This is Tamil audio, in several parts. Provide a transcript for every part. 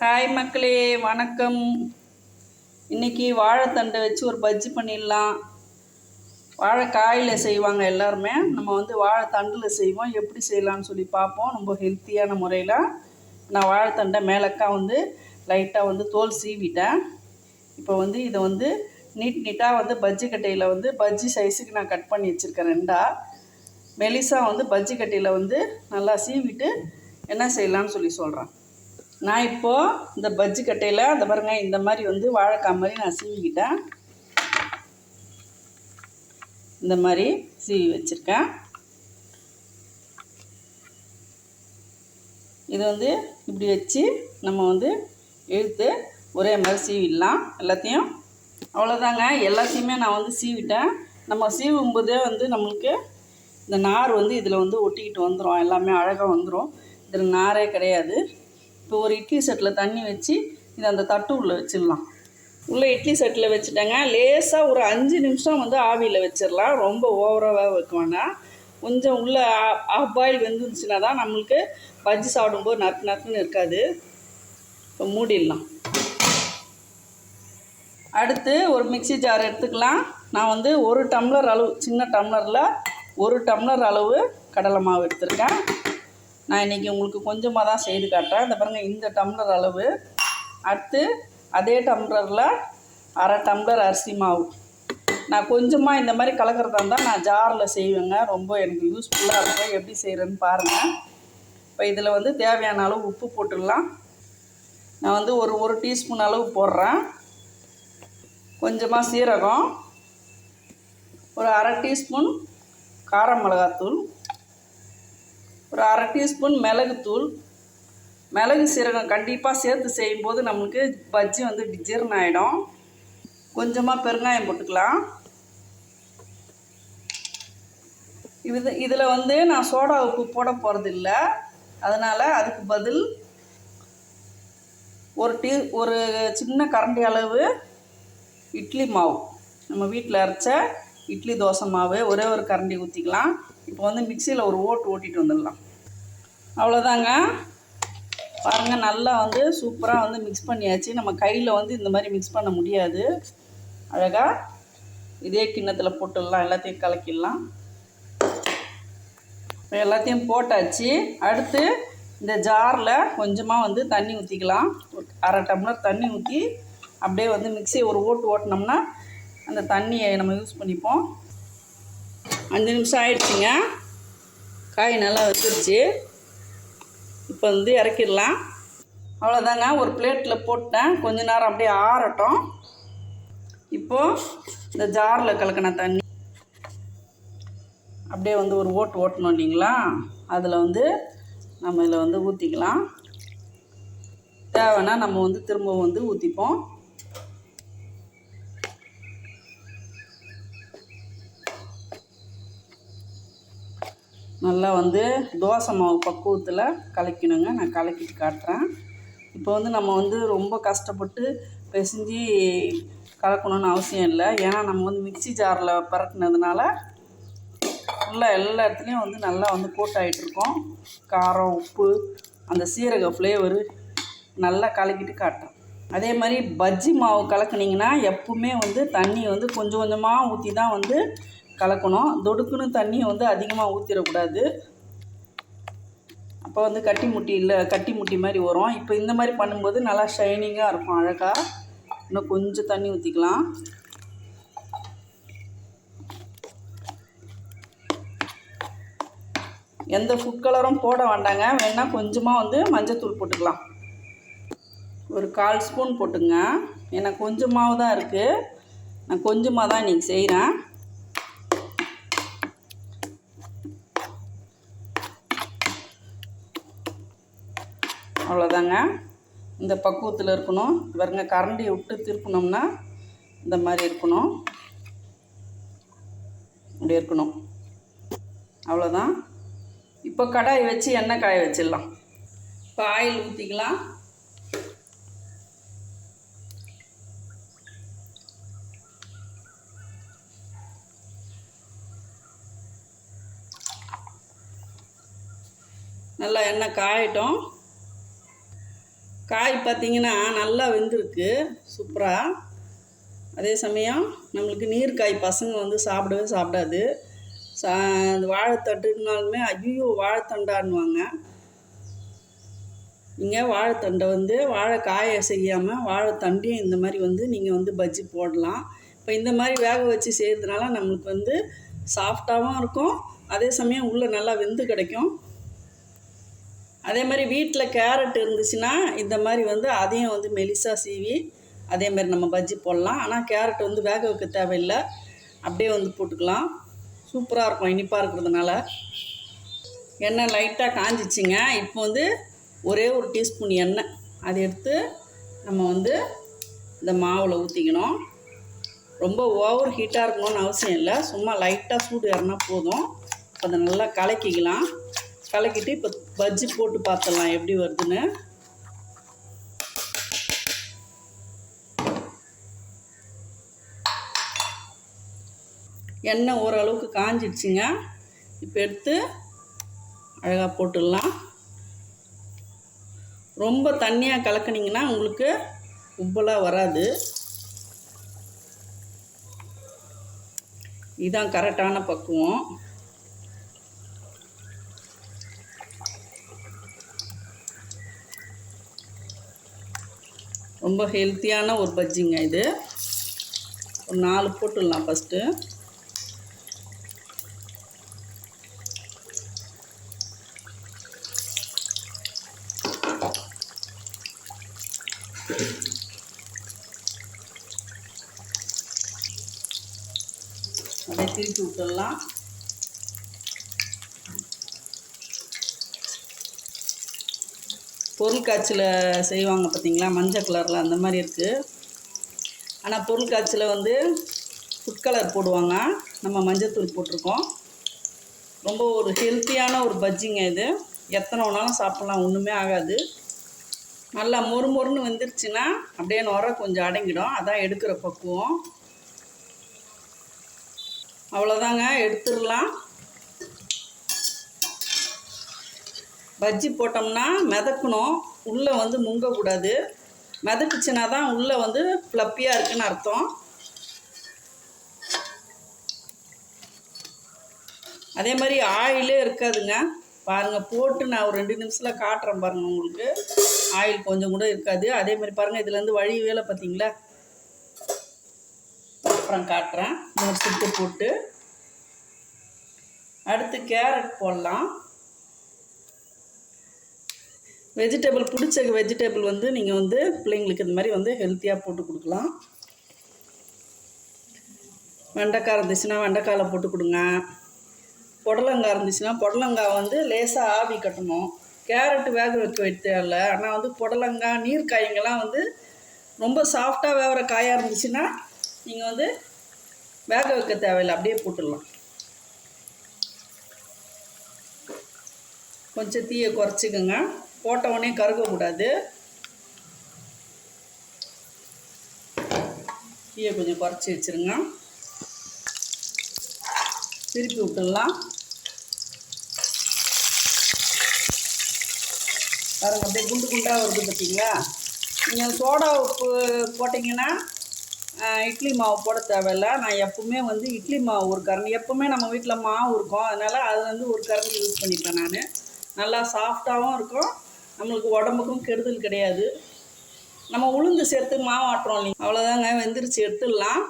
ஹாய் மக்களே வணக்கம். இன்னைக்கு வாழைத்தண்டை வச்சு ஒரு பஜ்ஜி பண்ணிடலாம். வாழைக்காயில் செய்வாங்க எல்லாருமே. நம்ம வந்து வாழைத்தண்டில் செய்வோம். எப்படி செய்யலாம்னு சொல்லி பார்ப்போம். ரொம்ப ஹெல்த்தியான முறையில். நான் வாழைத்தண்டை மேலக்கா வந்து லைட்டாக வந்து தோல் சீவிட்டேன். இப்போ வந்து இதை வந்து நீட் நீட்டாக வந்து பஜ்ஜி கட்டையில் வந்து பஜ்ஜி சைஸுக்கு நான் கட் பண்ணி வச்சுருக்கேன் ரெண்டாக மெலிசா வந்து பஜ்ஜி கட்டையில் வந்து நல்லா சீவிட்டு என்ன செய்யலாம்னு சொல்லி சொல்கிறேன் நான் இப்போது இந்த பஜ்ஜி கட்டையில் அந்த பாருங்க இந்த மாதிரி வந்து வாழைக்காய் மாதிரி நான் சீவிக்கிட்டேன். இந்த மாதிரி சீவி வச்சுருக்கேன். இது வந்து இப்படி வச்சு நம்ம வந்து இழுத்து ஒரே மாதிரி சீவிடலாம். எல்லாத்தையும் அவ்வளோதாங்க எல்லாத்தையுமே நான் வந்து சீவிட்டேன். நம்ம சீவும் போதே வந்து நம்மளுக்கு இந்த நார் வந்து இதில் வந்து ஒட்டிக்கிட்டு வந்துடும் எல்லாமே அழகாக வந்துடும் இதில் நாரே கிடையாது. இப்போ ஒரு இட்லி செட்டில் தண்ணி வச்சு இதை அந்த தட்டு உள்ளே வச்சிடலாம். உள்ளே இட்லி செட்டில் வச்சுட்டேங்க. லேசாக ஒரு அஞ்சு நிமிஷம் வந்து ஆவியில் வச்சிடலாம். ரொம்ப ஓவராக வைக்க வேண்டாம். கொஞ்சம் உள்ளே ஆஃப் பாயில் வெந்துருச்சுன்னா தான் நம்மளுக்கு பஜ்ஜி சாப்பிடும்போது நறுக்கு நத்துன்னு இருக்காது. இப்போ மூடிடலாம். அடுத்து ஒரு மிக்ஸி ஜார் எடுத்துக்கலாம். நான் வந்து ஒரு டம்ளர் அளவு சின்ன டம்ளரில் ஒரு டம்ளர் அளவு கடலை மாவு எடுத்திருக்கேன். நான் இன்றைக்கி உங்களுக்கு கொஞ்சமாக தான் செய்து காட்டுறேன். இந்த பாருங்கள் இந்த டம்ளர் அளவு. அடுத்து அதே டம்ளரில் அரை டம்ளர் அரிசி மாவு. நான் கொஞ்சமாக இந்த மாதிரி கலக்கிறதா இருந்தால் நான் ஜாரில் செய்வேங்க. ரொம்ப எனக்கு யூஸ்ஃபுல்லாக இருக்கும். எப்படி செய்கிறேன்னு பாருங்கள் இப்போ இதில் வந்து தேவையான அளவு உப்பு போட்டுடலாம். நான் வந்து ஒரு ஒரு டீஸ்பூன் அளவு போடுறேன். கொஞ்சமாக சீரகம். ஒரு அரை டீஸ்பூன் கார மிளகாத்தூள். ஒரு அரை டீஸ்பூன் மிளகுத்தூள். மிளகு சீரகம் கண்டிப்பாக சேர்த்து செய்யும்போது நம்மளுக்கு பஜ்ஜி வந்து ஜீரணம் ஆகிடும் கொஞ்சமாக பெருங்காயம் போட்டுக்கலாம். இது இதில் வந்து நான் சோடா உப்பு போட போகிறது இல்லை அதனால் அதுக்கு பதில் ஒரு டீ ஒரு சின்ன கரண்டி அளவு இட்லி மாவு. நம்ம வீட்டில் அரைச்ச இட்லி தோசை மாவு ஒரே ஒரு கரண்டி ஊற்றிக்கலாம் இப்போ வந்து மிக்சியில் ஒரு ஓட்டு ஓட்டிகிட்டு வந்துடலாம். அவ்வளோதாங்க பாருங்கள் நல்லா வந்து சூப்பராக வந்து மிக்ஸ் பண்ணியாச்சு. நம்ம கையில் வந்து இந்த மாதிரி மிக்ஸ் பண்ண முடியாது. அழகாக இதே கிண்ணத்தில் போட்டுடலாம் எல்லாத்தையும் கலக்கிடலாம். இப்போ எல்லாத்தையும் போட்டாச்சு. அடுத்து இந்த ஜாரில் கொஞ்சமாக வந்து தண்ணி ஊற்றிக்கலாம் அரை டம்ளர் தண்ணி ஊற்றி அப்படியே வந்து மிக்சியை ஒரு ஓட்டு ஓட்டினோம்னா அந்த தண்ணியை நம்ம யூஸ் பண்ணிப்போம். அஞ்சு நிமிஷம் ஆயிடுச்சுங்க. காய் நல்லா வச்சிருச்சு இப்போ வந்து இறக்கிடலாம். அவ்வளோதாங்க. ஒரு பிளேட்டில் போட்டேன். கொஞ்ச நேரம் அப்படியே ஆறட்டும். இப்போது இந்த ஜாரில் கலக்கின தண்ணி. அப்படியே வந்து ஒரு ஓட்டு ஓட்டணும் இல்லைங்களா? அதில் வந்து நம்ம இதில் வந்து ஊற்றிக்கலாம் தேவைன்னா நம்ம வந்து திரும்ப வந்து ஊற்றிப்போம் நல்லா வந்து தோசை மாவு பக்குவத்தில் கலக்கணுங்க. நான் கலக்கிட்டு காட்டுறேன். இப்போ வந்து நம்ம வந்து ரொம்ப கஷ்டப்பட்டு பிசைஞ்சு கலக்கணும்னு அவசியம் இல்லை. ஏன்னா நம்ம வந்து மிக்சி ஜாரில் பரட்டினதுனால ஃபுல்லாக எல்லா இடத்துலையும் வந்து நல்லா வந்து கூட்டாயிட்ருக்கோம் காரம் உப்பு அந்த சீரக ஃப்ளேவரு நல்லா கலக்கிட்டு காட்டுறேன். அதே மாதிரி பஜ்ஜி மாவு கலக்குனிங்கன்னா எப்பவுமே வந்து தண்ணி வந்து கொஞ்சம் கொஞ்சமாக ஊற்றி தான் வந்து கலக்கணும். தொடுக்குன்னு தண்ணியை வந்து அதிகமாக ஊற்றிடக்கூடாது அப்போ வந்து கட்டி முட்டி இல்லை கட்டி முட்டி மாதிரி வரும். இப்போ இந்த மாதிரி பண்ணும்போது நல்லா ஷைனிங்காக இருக்கும் அழகாக இன்னும் கொஞ்சம் தண்ணி ஊற்றிக்கலாம் எந்த ஃபுட் கலரும் போட வேண்டாங்க. வேணால் கொஞ்சமாக வந்து மஞ்சத்தூள் போட்டுக்கலாம். ஒரு கால் ஸ்பூன் போட்டுங்க. ஏன்னா கொஞ்சமாகவும் தான் இருக்குது நான் கொஞ்சமாக தான் இன்றைக்கி செய்கிறேன் அவ்வளோதாங்க இந்த பக்குவத்தில் இருக்கணும். பாருங்க கரண்டியை விட்டு திருப்பினோம்னா இந்த மாதிரி இருக்கணும். இப்படி இருக்கணும். அவ்வளோதான் இப்போ கடாய் வச்சு எண்ணெய் காய வச்சிடலாம். இப்போ ஆயில் ஊற்றிக்கலாம் நல்லா எண்ணெய் காயட்டும். காய் பார்த்தீங்கன்னா நல்லா வெந்திருக்கு. சூப்பராக அதே சமயம் நம்மளுக்கு நீர்க்காய் பசங்க வந்து சாப்பிடவே சாப்பிடாது. சா வாழைத்தண்டுனாலுமே ஐயோ வாழைத்தண்டான்னுவாங்க. நீங்கள் வாழைத்தண்டை வந்து வாழைக்காயை செய்யாமல் வாழைத்தண்டையும் இந்த மாதிரி வந்து நீங்கள் வந்து பஜ்ஜி போடலாம். இப்போ இந்த மாதிரி வேக வச்சு செய்கிறதுனால நம்மளுக்கு வந்து சாஃப்டாகவும் இருக்கும். அதே சமயம் உள்ளே நல்லா வெந்து கிடைக்கும். அதே மாதிரி வீட்டில் கேரட் இருந்துச்சுன்னா இந்த மாதிரி வந்து அதையும் வந்து மெலிசாக சீவி அதே மாதிரி நம்ம பஜ்ஜி போடலாம். ஆனால் கேரட் வந்து வேக வைக்க தேவையில்லை. அப்படியே வந்து போட்டுக்கலாம். சூப்பராக இருக்கும் இனிப்பாக இருக்கிறதுனால. எண்ணெய் லைட்டாக காஞ்சிச்சிங்க. இப்போ வந்து ஒரே ஒரு டீஸ்பூன் எண்ணெய். அதை எடுத்து நம்ம வந்து இந்த மாவில் ஊற்றிக்கணும் ரொம்ப ஓவர் ஹீட்டாக இருக்கணும்னு அவசியம் இல்லை. சும்மா லைட்டாக சூடு ஏறினா போதும். அதை நல்லா கலக்கிக்கலாம். கலக்கிட்டு இப்போ பஜ்ஜி போட்டு பார்த்துடலாம் எப்படி வருதுன்னு? எண்ணெய் ஓரளவுக்கு காஞ்சிடுச்சுங்க. இப்போ எடுத்து அழகாக போட்டுடலாம். ரொம்ப தண்ணியாக கலக்கினீங்கன்னா உங்களுக்கு உப்பலாக வராது. இதுதான் கரெக்டான பக்குவம். ரொம்ப ஹெல்த்தியான ஒரு பஜ்ஜிங்க இது. ஒரு நாலு போட்டுடலாம் ஃபஸ்ட்டு அதை திருப்பி விட்டுடலாம் பொருள் காய்ச்சல செய்வாங்க பார்த்தீங்களா? மஞ்சள் கலரில் அந்த மாதிரி இருக்குது ஆனால் பொருள் காய்ச்சல வந்து ஃபுட் கலர் போடுவாங்க. நம்ம மஞ்சத்தூள் போட்டிருக்கோம். ரொம்ப ஒரு ஹெல்த்தியான ஒரு பஜ்ஜிங்க இது. எத்தனை வேணாலும் சாப்பிட்லாம் ஒன்றுமே ஆகாது. நல்லா மொறு மொறுன்னு வந்துருச்சுன்னா அப்படியே நுர கொஞ்சம் அடங்கிடும். அதான் எடுக்கிற பக்குவம். அவ்வளோதாங்க எடுத்துடலாம். பஜ்ஜி போட்டோம்னா மிதக்கணும். உள்ளே வந்து முங்கக்கூடாது. மிதக்குச்சுன்னா தான் உள்ளே வந்து ஃப்ளப்பியாக இருக்குன்னு அர்த்தம். அதே மாதிரி ஆயிலே இருக்காதுங்க. பாருங்கள் போட்டு நான் ஒரு ரெண்டு நிமிஷத்தில் காட்டுறேன் பாருங்கள் உங்களுக்கு. ஆயில் கொஞ்சம் கூட இருக்காது. அதே மாதிரி பாருங்கள் இதுலேருந்து வழி வேலை பார்த்தீங்களா? அப்புறம் காட்டுறேன். இன்னொரு சுட்டு போட்டு. அடுத்து கேரட் போடலாம். வெஜிடபிள் பிடிச்ச வெஜிடபிள் வந்து நீங்கள் வந்து பிள்ளைங்களுக்கு இந்த மாதிரி வந்து ஹெல்த்தியாக போட்டு கொடுக்கலாம். வெண்டைக்காய் இருந்துச்சுன்னா வெண்டைக்காயில் போட்டு கொடுங்க. புடலங்காய் இருந்துச்சுன்னா புடலங்காய் வந்து லேசாக ஆவி கட்டணும். கேரட் வேக வைக்க வைத்தல ஆனால் வந்து புடலங்காய் நீர் காய்ங்கெல்லாம் வந்து ரொம்ப சாஃப்டாக வேகிற காயாக இருந்துச்சுன்னா நீங்கள் வந்து வேக வைக்க தேவையில்லை. அப்படியே போட்டுடலாம். கொஞ்சம் தீயை குறைச்சிக்கோங்க. போட்ட உடனே கருகக்கூடாது தீயை கொஞ்சம் குறைச்சி வச்சுருங்க. திருப்பி விட்டுடலாம். பாருங்க அப்படியே குண்டு குண்டாக வருது பார்த்தீங்களா? நீங்கள் சோடா உப்பு போட்டிங்கன்னா இட்லி மாவு போட தேவையில்ல. நான் எப்பவுமே வந்து இட்லி மாவு ஒரு கரண்டி. எப்பவுமே நம்ம வீட்டில் மாவு இருக்கும். அதனால் அது வந்து ஒரு கரண்டி யூஸ் பண்ணிப்பேன் நான். நல்லா சாஃப்டாகவும் இருக்கும். நம்மளுக்கு உடம்புக்கும் கெடுதல் கிடையாது. நம்ம உளுந்து சேர்த்து மாவு ஆட்டுறோம் இல்லைங்க. அவ்வளோதாங்க வெந்திரிச்சு எடுத்துடலாம்.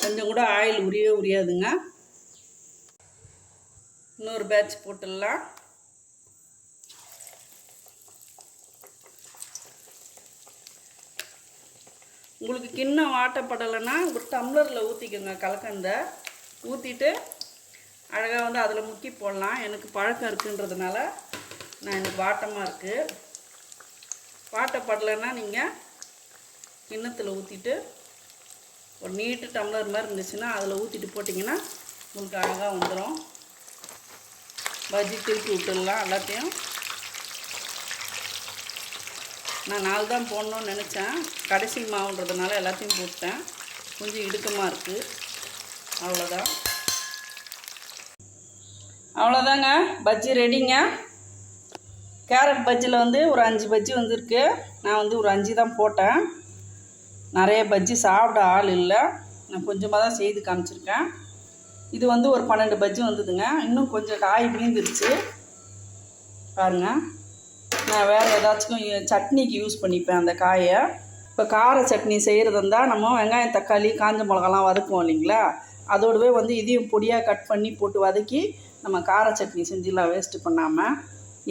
கொஞ்சம் கூட ஆயில் உரியவே உரியாதுங்க. இன்னொரு பேட்ச் போட்டுடலாம். உங்களுக்கு கிண்ணம் வாட்டப்படலைன்னா ஒரு டம்ளரில் ஊற்றிக்கோங்க கலக்கந்த ஊற்றிட்டு அழகாக வந்து அதில் முக்கி போடலாம். எனக்கு பழக்கம் இருக்குன்றதுனால நான் எனக்கு வாட்டமாக இருக்குது வாட்டப்படலைன்னா நீங்கள் கிண்ணத்தில் ஊற்றிட்டு ஒரு நீட்டு டம்ளர் மாதிரி இருந்துச்சுன்னா அதில் ஊற்றிட்டு போட்டிங்கன்னா உங்களுக்கு அழகாக வந்துடும் பஜ்ஜி திருப்பி விட்டுடலாம் எல்லாத்தையும். நான் நாலு தான் போடணும்னு நினச்சேன். கடைசி மாவுன்றதுனால எல்லாத்தையும் போட்டேன். கொஞ்சம் இடுக்கமாக இருக்குது அவ்வளோதான் அவ்வளோதாங்க பஜ்ஜி ரெடிங்க. கேரட் பஜ்ஜியில் வந்து ஒரு அஞ்சு பஜ்ஜி வந்திருக்கு. நான் வந்து ஒரு அஞ்சு தான் போட்டேன். நிறைய பஜ்ஜி சாப்பிட ஆள் இல்லை. நான் கொஞ்சமாக தான் செய்து காமிச்சிருக்கேன். இது வந்து ஒரு பன்னெண்டு பஜ்ஜி வந்ததுங்க. இன்னும் கொஞ்சம் காய் மீந்துருச்சு. பாருங்க. நான் வேறு ஏதாச்சும் சட்னிக்கு யூஸ் பண்ணிப்பேன் அந்த காயை. இப்போ கார சட்னி செய்கிறது இருந்தால் நம்ம வெங்காயம் தக்காளி காஞ்ச மிளகாலாம் வதக்குவோம் இல்லைங்களா? அதோடவே வந்து இதையும் பொடியாக கட் பண்ணி போட்டு வதக்கி நம்ம கார சட்னி செஞ்சிடலாம் வேஸ்ட்டு பண்ணாமல்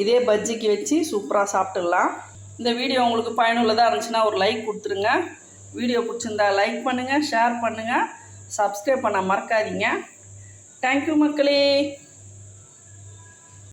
இதே பஜ்ஜிக்கு வச்சு சூப்பராக சாப்பிட்டுடலாம். இந்த வீடியோ உங்களுக்கு பயனுள்ளதாக இருந்துச்சுன்னா ஒரு லைக் கொடுத்துருங்க. வீடியோ பிடிச்சிருந்தா லைக் பண்ணுங்கள் ஷேர் பண்ணுங்கள் சப்ஸ்கிரைப் பண்ண மறக்காதீங்க. தேங்க்யூ மக்களே.